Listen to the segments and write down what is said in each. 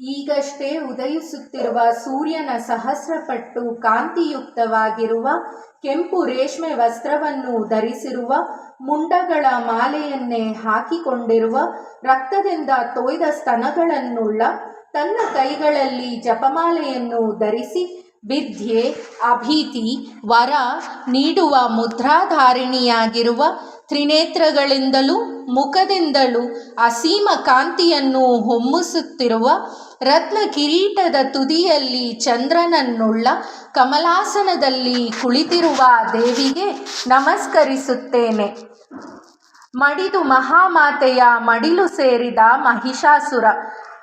ಈಗಷ್ಟೇ ಉದಯಿಸುತ್ತಿರುವ ಸೂರ್ಯನ ಸಹಸ್ರಪಟ್ಟು ಕಾಂತಿಯುಕ್ತವಾಗಿರುವ ಕೆಂಪು ರೇಷ್ಮೆ ವಸ್ತ್ರವನ್ನು ಧರಿಸಿರುವ ಮುಂಡಗಳ ಮಾಲೆಯನ್ನೇ ಹಾಕಿಕೊಂಡಿರುವ ರಕ್ತದಿಂದ ತೊಯ್ದ ಸ್ತನಗಳನ್ನುಳ್ಳ ತನ್ನ ಕೈಗಳಲ್ಲಿ ಜಪಮಾಲೆಯನ್ನು ಧರಿಸಿ, ವಿದ್ಯೆ, ಅಭೀತಿ, ವರ ನೀಡುವ ಮುದ್ರಾಧಾರಿಣಿಯಾಗಿರುವ ತ್ರಿನೇತ್ರಗಳಿಂದಲೂ ಮುಖದಿಂದಲೂ ಅಸೀಮ ಕಾಂತಿಯನ್ನು ಹೊಮ್ಮಿಸುತ್ತಿರುವ ರತ್ನ ಕಿರೀಟದ ತುದಿಯಲ್ಲಿ ಚಂದ್ರನನ್ನುಳ್ಳ ಕಮಲಾಸನದಲ್ಲಿ ಕುಳಿತಿರುವ ದೇವಿಗೆ ನಮಸ್ಕರಿಸುತ್ತೇನೆ. ಮಡಿದು ಮಹಾಮಾತೆಯ ಮಡಿಲು ಸೇರಿದ ಮಹಿಷಾಸುರ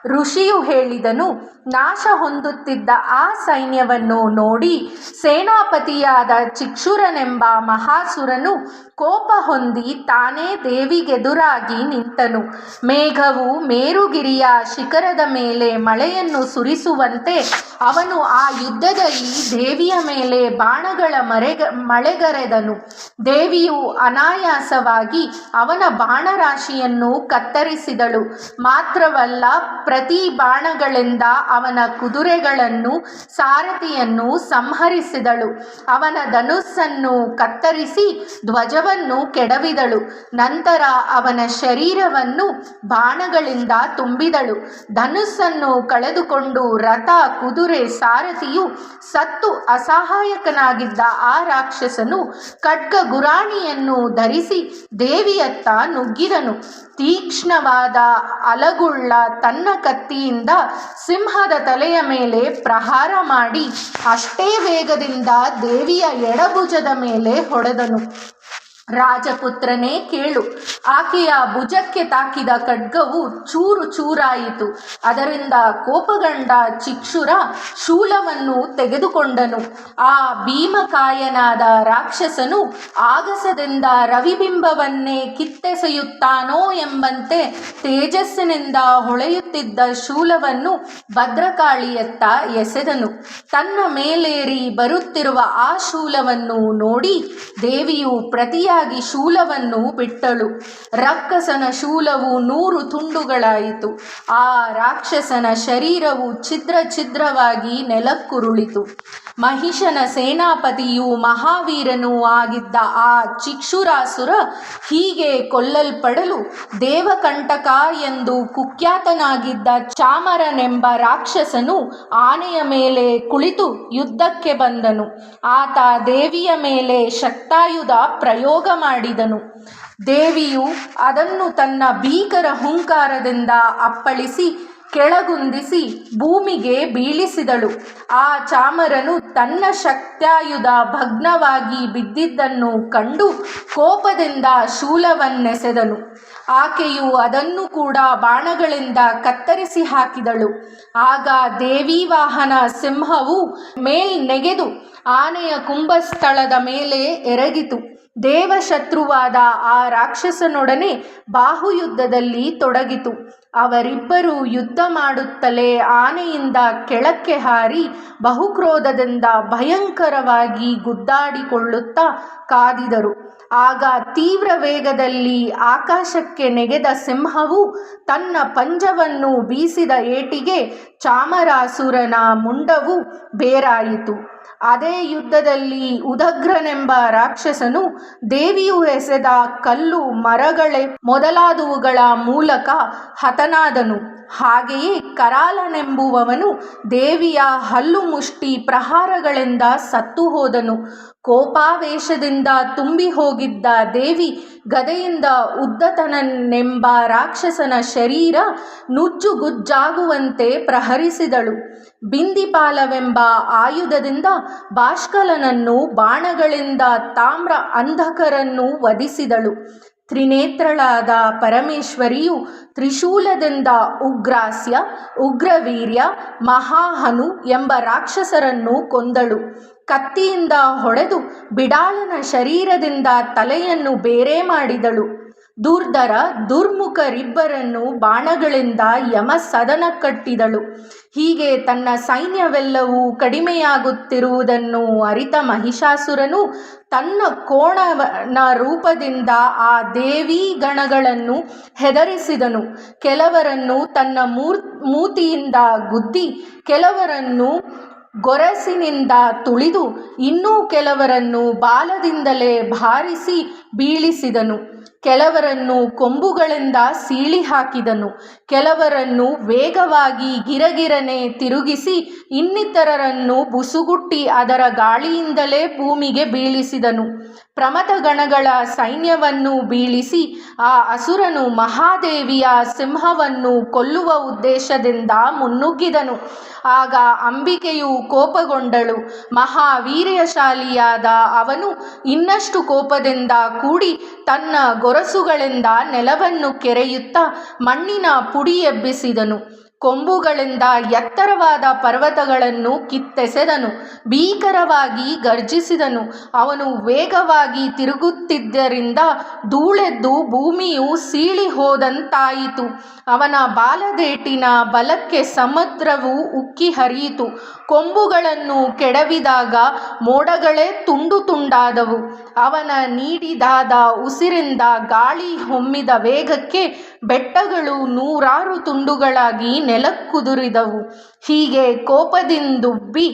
ಋಷಿಯು ಹೇಳಿದನು ನಾಶ ಹೊಂದುತ್ತಿದ್ದ ಆ ಸೈನ್ಯವನ್ನು ನೋಡಿ ಸೇನಾಪತಿಯಾದ ಚಿಕ್ಷುರನೆಂಬ ಮಹಾಸುರನು ಕೋಪ ಹೊಂದಿ ತಾನೇ ದೇವಿಗೆದುರಾಗಿ ನಿಂತನು. ಮೇಘವು ಮೇರುಗಿರಿಯ ಶಿಖರದ ಮೇಲೆ ಮಳೆಯನ್ನು ಸುರಿಸುವಂತೆ ಅವನು ಆ ಯುದ್ಧದಲ್ಲಿ ದೇವಿಯ ಮೇಲೆ ಬಾಣಗಳ ಮರೆಗ, ಮಳೆಗರೆದನು. ದೇವಿಯು ಅನಾಯಾಸವಾಗಿ ಅವನ ಬಾಣರಾಶಿಯನ್ನು ಕತ್ತರಿಸಿದಳು. ಮಾತ್ರವಲ್ಲ ಪ್ರತಿ ಬಾಣಗಳಿಂದ ಅವನ ಕುದುರೆಗಳನ್ನು ಸಾರಥಿಯನ್ನು ಸಂಹರಿಸಿದಳು. ಅವನ ಧನುಸ್ಸನ್ನು ಕತ್ತರಿಸಿ ಧ್ವಜವನ್ನು ಕೆಡವಿದಳು. ನಂತರ ಅವನ ಶರೀರವನ್ನು ಬಾಣಗಳಿಂದ ತುಂಬಿದಳು. ಧನುಸ್ಸನ್ನು ಕಳೆದುಕೊಂಡು ರಥ, ಕುದುರೆ, ಸಾರಥಿಯು ಸತ್ತು ಅಸಹಾಯಕನಾಗಿದ್ದ ಆ ರಾಕ್ಷಸನು ಖಡ್ಗ ಗುರಾಣಿಯನ್ನು ಧರಿಸಿ ದೇವಿಯತ್ತ ನುಗ್ಗಿದನು. ತೀಕ್ಷ್ಣವಾದ ಅಲಗುಳ್ಳ ತನ್ನ ಕತ್ತಿಯಿಂದ ಸಿಂಹದ ತಲೆಯ ಮೇಲೆ ಪ್ರಹಾರ ಮಾಡಿ ಅಷ್ಟೇ ವೇಗದಿಂದ ದೇವಿಯ ಎಡಭುಜದ ಮೇಲೆ ಹೊಡೆದನು. ರಾಜಪುತ್ರನೇ ಕೇಳು. ಆಕೆಯ ಭುಜಕ್ಕೆ ತಾಕಿದ ಖಡ್ಗವು ಚೂರು ಚೂರಾಯಿತು. ಅದರಿಂದ ಕೋಪಗಂಡ ಚಿಕ್ಷುರ ಶೂಲವನ್ನು ತೆಗೆದುಕೊಂಡನು. ಆ ಭೀಮಕಾಯನಾದ ರಾಕ್ಷಸನು ಆಗಸದಿಂದ ರವಿಬಿಂಬವನ್ನೇ ಕಿತ್ತೆಸೆಯುತ್ತಾನೋ ಎಂಬಂತೆ ತೇಜಸ್ಸಿನಿಂದ ಹೊಳೆಯುತ್ತಿದ್ದ ಶೂಲವನ್ನು ಭದ್ರಕಾಳಿಯತ್ತ ಎಸೆದನು. ತನ್ನ ಮೇಲೇರಿ ಬರುತ್ತಿರುವ ಆ ಶೂಲವನ್ನು ನೋಡಿ ದೇವಿಯು ಪ್ರತಿಯಾಗಿ ಶೂಲವನ್ನು ಬಿಟ್ಟಳು. ರಕ್ಕಸನ ಶೂಲವು ನೂರು ತುಂಡುಗಳಾಯಿತು. ಆ ರಾಕ್ಷಸನ ಶರೀರವು ಛಿದ್ರ ಛಿದ್ರವಾಗಿ ನೆಲಕ್ಕುರುಳಿತು. ಮಹಿಷನ ಸೇನಾಪತಿಯೂ ಮಹಾವೀರನೂ ಆಗಿದ್ದ ಆ ಚಿಕ್ಷುರಾಸುರ ಹೀಗೆ ಕೊಲ್ಲಲ್ಪಡಲು ದೇವಕಂಟಕ ಎಂದು ಕುಖ್ಯಾತನಾಗಿದ್ದ ಚಾಮರನೆಂಬ ರಾಕ್ಷಸನು ಆನೆಯ ಮೇಲೆ ಕುಳಿತು ಯುದ್ಧಕ್ಕೆ ಬಂದನು. ಆತ ದೇವಿಯ ಮೇಲೆ ಶಕ್ತಾಯುಧ ಪ್ರಯೋಗ ಮಾಡಿದನು. ದೇವಿಯು ಅದನ್ನು ತನ್ನ ಭೀಕರ ಹುಂಕಾರದಿಂದ ಅಪ್ಪಳಿಸಿ, ಕೆಳಗುಂದಿಸಿ ಭೂಮಿಗೆ ಬೀಳಿಸಿದಳು. ಆ ಚಾಮರನು ತನ್ನ ಶಕ್ತಾಯುಧ ಭಗ್ನವಾಗಿ ಬಿದ್ದಿದ್ದನ್ನು ಕಂಡು ಕೋಪದಿಂದ ಶೂಲವನ್ನೆಸೆದನು. ಆಕೆಯು ಅದನ್ನು ಕೂಡ ಬಾಣಗಳಿಂದ ಕತ್ತರಿಸಿ ಹಾಕಿದಳು. ಆಗ ದೇವಿ ವಾಹನ ಸಿಂಹವು ಮೇಲ್ನೆಗೆದು ಆನೆಯ ಕುಂಭಸ್ಥಳದ ಮೇಲೆ ಎರಗಿತು. ದೇವಶತ್ರುವಾದ ಆ ರಾಕ್ಷಸನೊಡನೆ ಬಾಹುಯುದ್ಧದಲ್ಲಿ ತೊಡಗಿತು. ಅವರಿಬ್ಬರು ಯುದ್ಧ ಮಾಡುತ್ತಲೇ ಆನೆಯಿಂದ ಕೆಳಕ್ಕೆ ಹಾರಿ ಬಹುಕ್ರೋಧದಿಂದ ಭಯಂಕರವಾಗಿ ಗುದ್ದಾಡಿಕೊಳ್ಳುತ್ತಾ ಕಾದಿದರು. ಆಗ ತೀವ್ರ ವೇಗದಲ್ಲಿ ಆಕಾಶಕ್ಕೆ ನೆಗೆದ ಸಿಂಹವು ತನ್ನ ಪಂಜವನ್ನು ಬೀಸಿದ ಏಟಿಗೆ ಚಾಮರಾಸುರನ ಮುಂಡವು ಬೇರಾಯಿತು. ಅದೇ ಯುದ್ಧದಲ್ಲಿ ಉದಗ್ರನೆಂಬ ರಾಕ್ಷಸನು ದೇವಿಯು ಎಸೆದ ಕಲ್ಲು ಮರಗಳೇ ಮೊದಲಾದವುಗಳ ಮೂಲಕ ಹತನಾದನು ಹಾಗೆಯೇ ಕರಾಲನೆಂಬುವವನು ದೇವಿಯ ಹಲ್ಲು ಮುಷ್ಟಿ ಪ್ರಹಾರಗಳಿಂದ ಸತ್ತು ಹೋದನು. ಕೋಪಾವೇಶದಿಂದ ತುಂಬಿ ಹೋಗಿದ್ದ ದೇವಿ ಗದೆಯಿಂದ ಉದ್ದತನನೆಂಬ ರಾಕ್ಷಸನ ಶರೀರ ನುಜ್ಜುಗುಜ್ಜಾಗುವಂತೆ ಪ್ರಹರಿಸಿದಳು. ಬಿಂದಿಪಾಲವೆಂಬ ಆಯುಧದಿಂದ ಬಾಷ್ಕಲನನ್ನು ಬಾಣಗಳಿಂದ ತಾಮ್ರ ಅಂಧಕರನ್ನು ವಧಿಸಿದಳು. ತ್ರಿನೇತ್ರಳಾದ ಪರಮೇಶ್ವರಿಯು ತ್ರಿಶೂಲದಿಂದ ಉಗ್ರಾಸ್ಯ, ಉಗ್ರವೀರ್ಯ, ಮಹಾಹನು ಎಂಬ ರಾಕ್ಷಸರನ್ನು ಕೊಂದಳು. ಕತ್ತಿಯಿಂದ ಹೊಡೆದು ಬಿಡಾಳನ ಶರೀರದಿಂದ ತಲೆಯನ್ನು ಬೇರೆ ಮಾಡಿದಳು. ದುರ್ಧರ ದುರ್ಮುಖರಿಬ್ಬರನ್ನು ಬಾಣಗಳಿಂದ ಯಮ ಸದನ ಕಟ್ಟಿದಳು. ಹೀಗೆ ತನ್ನ ಸೈನ್ಯವೆಲ್ಲವೂ ಕಡಿಮೆಯಾಗುತ್ತಿರುವುದನ್ನು ಅರಿತ ಮಹಿಷಾಸುರನು ತನ್ನ ಕೋಣನ ರೂಪದಿಂದ ಆ ದೇವಿ ಗಣಗಳನ್ನು ಹೆದರಿಸಿದನು. ಕೆಲವರನ್ನು ತನ್ನ ಮೂರ್, ಮೂತಿಯಿಂದ ಗುದ್ದಿ, ಕೆಲವರನ್ನು ಗೊರಸಿನಿಂದ ತುಳಿದು ಇನ್ನೂ ಕೆಲವರನ್ನು ಬಾಲದಿಂದಲೇ ಬಾರಿಸಿ ಬೀಳಿಸಿದನು. ಕೆಲವರನ್ನು ಕೊಂಬುಗಳಿಂದ ಸೀಳಿ ಹಾಕಿದನು. ಕೆಲವರನ್ನು ವೇಗವಾಗಿ ಗಿರಗಿರನೆ ತಿರುಗಿಸಿ ಇನ್ನಿತರರನ್ನು ಬುಸುಗುಟ್ಟಿ ಅದರ ಗಾಳಿಯಿಂದಲೇ ಭೂಮಿಗೆ ಬೀಳಿಸಿದನು. ಪ್ರಮಥಗಣಗಳ ಸೈನ್ಯವನ್ನು ಬೀಳಿಸಿ ಆ ಅಸುರನು ಮಹಾದೇವಿಯ ಸಿಂಹವನ್ನು ಕೊಲ್ಲುವ ಉದ್ದೇಶದಿಂದ ಮುನ್ನುಗ್ಗಿದನು. ಆಗ ಅಂಬಿಕೆಯು ಕೋಪಗೊಂಡಳು. ಮಹಾವೀರ್ಯಶಾಲಿಯಾದ ಅವನು ಇನ್ನಷ್ಟು ಕೋಪದಿಂದ ಕೂಡಿ ತನ್ನ ಗೊರಸುಗಳಿಂದ ನೆಲವನ್ನು ಕೆರೆಯುತ್ತಾ ಮಣ್ಣಿನ ಪುಡಿ ಎಬ್ಬಿಸಿದನು. ಕೊಂಬುಗಳಿಂದ ಎತ್ತರವಾದ ಪರ್ವತಗಳನ್ನು ಕಿತ್ತೆಸೆದನು, ಭೀಕರವಾಗಿ ಗರ್ಜಿಸಿದನು. ಅವನು ವೇಗವಾಗಿ ತಿರುಗುತ್ತಿದ್ದರಿಂದ ಧೂಳೆದ್ದು ಭೂಮಿಯು ಸೀಳಿ ಹೋದಂತಾಯಿತು ಅವನ ಬಾಲದೇಟಿನ ಬಲಕ್ಕೆ ಸಮುದ್ರವು ಉಕ್ಕಿ ಹರಿಯಿತು ಕೊಂಬುಗಳನ್ನು ಕೆಡವಿದಾಗ ಮೋಡಗಳೇ ತುಂಡು ತುಂಡಾದವು. ಅವನ ನೀಡಿದಾದ ಉಸಿರಿಂದ ಗಾಳಿ ಹೊಮ್ಮಿದ ವೇಗಕ್ಕೆ ಬೆಟ್ಟಗಳು ನೂರಾರು ತುಂಡುಗಳಾಗಿ ನೆಲಕ್ಕುದುರಿದವು. ಹೀಗೆ ಕೋಪದಿಂದುಬ್ಬಿ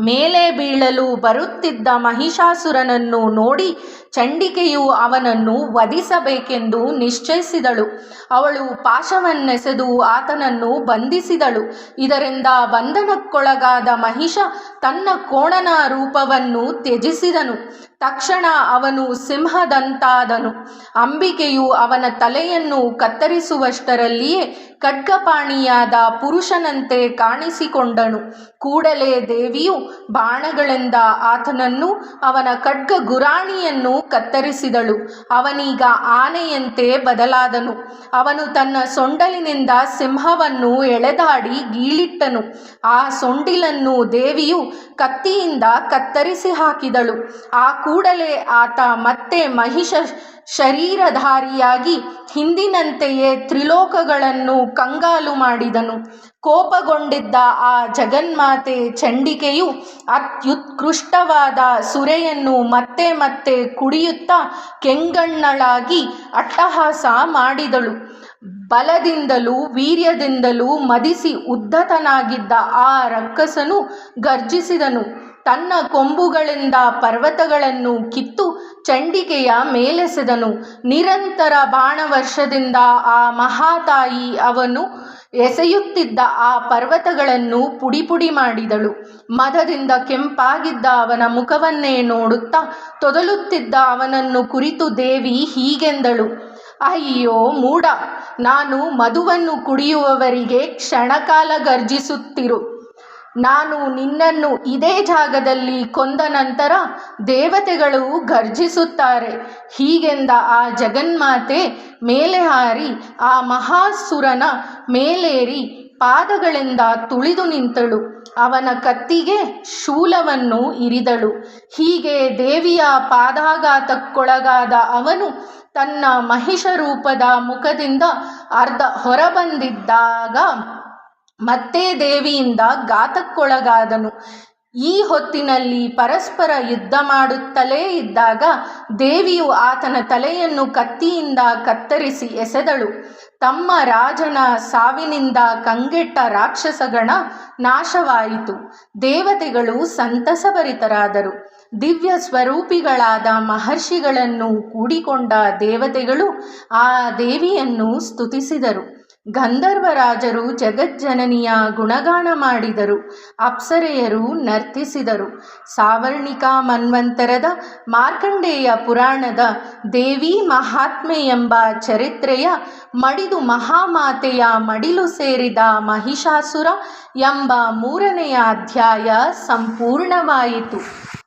ಮೇಲೆ ಬೀಳಲು ಬರುತ್ತಿದ್ದ ಮಹಿಷಾಸುರನನ್ನು ನೋಡಿ ಚಂಡಿಕೆಯು ಅವನನ್ನು ವಧಿಸಬೇಕೆಂದು ನಿಶ್ಚಯಿಸಿದಳು. ಅವಳು ಪಾಶವನ್ನೆಸೆದು ಆತನನ್ನು ಬಂಧಿಸಿದಳು. ಇದರಿಂದ ಬಂಧನಕ್ಕೊಳಗಾದ ಮಹಿಷ ತನ್ನ ಕೋಣನ ರೂಪವನ್ನು ತ್ಯಜಿಸಿದನು. ತಕ್ಷಣ ಅವನು ಸಿಂಹದಂತಾದನು. ಅಂಬಿಕೆಯು ಅವನ ತಲೆಯನ್ನು ಕತ್ತರಿಸುವಷ್ಟರಲ್ಲಿಯೇ ಖಡ್ಗಪಾಣಿಯಾದ ಪುರುಷನಂತೆ ಕಾಣಿಸಿಕೊಂಡನು. ಕೂಡಲೇ ದೇವಿಯು ಬಾಣಗಳಿಂದ ಆತನನ್ನು ಅವನ ಖಡ್ಗ ಗುರಾಣಿಯನ್ನು ಕತ್ತರಿಸಿದಳು. ಅವನೀಗ ಆನೆಯಂತೆ ಬದಲಾದನು. ಅವನು ತನ್ನ ಸೊಂಡಲಿನಿಂದ ಸಿಂಹವನ್ನು ಎಳೆದಾಡಿ ಗೀಳಿಟ್ಟನು. ಆ ಸೊಂಡಿಲನ್ನು ದೇವಿಯು ಕತ್ತಿಯಿಂದ ಕತ್ತರಿಸಿ ಹಾಕಿದಳು. ಆ ಕೂಡಲೇ ಆತ ಮತ್ತೆ ಮಹಿಷ ಶರೀರಧಾರಿಯಾಗಿ ಹಿಂದಿನಂತೆಯೇ ತ್ರಿಲೋಕಗಳನ್ನು ಕಂಗಾಲು ಮಾಡಿದನು. ಕೋಪಗೊಂಡಿದ್ದ ಆ ಜಗನ್ಮಾತೆ ಚಂಡಿಕೆಯು ಅತ್ಯುತ್ಕೃಷ್ಟವಾದ ಸುರೆಯನ್ನು ಮತ್ತೆ ಮತ್ತೆ ಕುಡಿಯುತ್ತಾ ಕೆಂಗಣ್ಣಳಾಗಿ ಅಟ್ಟಹಾಸ ಮಾಡಿದಳು. ಬಲದಿಂದಲೂ ವೀರ್ಯದಿಂದಲೂ ಮದಿಸಿ ಉದ್ಧತನಾಗಿದ್ದ ಆ ರಕ್ಕಸನು ಗರ್ಜಿಸಿದನು. ತನ್ನ ಕೊಂಬುಗಳಿಂದ ಪರ್ವತಗಳನ್ನು ಕಿತ್ತು ಚಂಡಿಕೆಯ ಮೇಲೆಸೆದನು. ನಿರಂತರ ಬಾಣವರ್ಷದಿಂದ ಆ ಮಹಾತಾಯಿ ಅವನು ಎಸೆಯುತ್ತಿದ್ದ ಆ ಪರ್ವತಗಳನ್ನು ಪುಡಿ ಪುಡಿ ಮಾಡಿದಳು. ಮದದಿಂದ ಕೆಂಪಾಗಿದ್ದ ಅವನ ಮುಖವನ್ನೇ ನೋಡುತ್ತಾ ತೊದಲುತ್ತಿದ್ದ ಅವನನ್ನು ಕುರಿತು ದೇವಿ ಹೀಗೆಂದಳು. ಅಯ್ಯೋ ಮೂಡ ನಾನು ಮಧುವನ್ನು ಕುಡಿಯುವವರಿಗೆ ಕ್ಷಣಕಾಲ ಗರ್ಜಿಸುತ್ತಿರು. ನಾನು ನಿನ್ನನ್ನು ಇದೇ ಜಾಗದಲ್ಲಿ ಕೊಂದ ನಂತರ ದೇವತೆಗಳು ಗರ್ಜಿಸುತ್ತಾರೆ ಹೀಗೆಂದ ಆ ಜಗನ್ಮಾತೆ ಮೇಲೆ ಹಾರಿ, ಆ ಮಹಾಸುರನ ಮೇಲೇರಿ ಪಾದಗಳಿಂದ ತುಳಿದು ನಿಂತಳು. ಅವನ ಕತ್ತಿಗೆ ಶೂಲವನ್ನು ಇರಿದಳು. ಹೀಗೆ ದೇವಿಯ ಪಾದಾಘಾತಕ್ಕೊಳಗಾದ ಅವನು ತನ್ನ ಮಹಿಷ ರೂಪದ ಮುಖದಿಂದ ಅರ್ಧ ಹೊರಬಂದಿದ್ದಾಗ ಮತ್ತೆ ದೇವಿಯಿಂದ ಘಾತಕ್ಕೊಳಗಾದನು. ಈ ಹೊತ್ತಿನಲ್ಲಿ ಪರಸ್ಪರ ಯುದ್ಧ ಮಾಡುತ್ತಲೇ ಇದ್ದಾಗ ದೇವಿಯು ಆತನ ತಲೆಯನ್ನು ಕತ್ತಿಯಿಂದ ಕತ್ತರಿಸಿ ಎಸೆದಳು. ತಮ್ಮ ರಾಜನ ಸಾವಿನಿಂದ ಕಂಗೆಟ್ಟ ರಾಕ್ಷಸಗಣ ನಾಶವಾಯಿತು. ದೇವತೆಗಳು ಸಂತಸಭರಿತರಾದರು. ದಿವ್ಯ ಸ್ವರೂಪಿಗಳಾದ ಮಹರ್ಷಿಗಳನ್ನು ಕೂಡಿಕೊಂಡ ದೇವತೆಗಳು ಆ ದೇವಿಯನ್ನು ಸ್ತುತಿಸಿದರು. ಗಂಧರ್ವರಾಜರು ಜಗಜ್ಜನನಿಯ ಗುಣಗಾನ ಮಾಡಿದರು. ಅಪ್ಸರೆಯರು ನರ್ತಿಸಿದರು. ಸಾವರ್ಣಿಕಾ ಮನ್ವಂತರದ ಮಾರ್ಕಂಡೇಯ ಪುರಾಣದ ದೇವಿ ಮಹಾತ್ಮೆ ಎಂಬ ಚರಿತ್ರೆಯ ಮಡಿದು ಮಹಾಮಾತೆಯ ಮಡಿಲು ಸೇರಿದ ಮಹಿಷಾಸುರ ಎಂಬ ಮೂರನೆಯ ಅಧ್ಯಾಯ ಸಂಪೂರ್ಣವಾಯಿತು.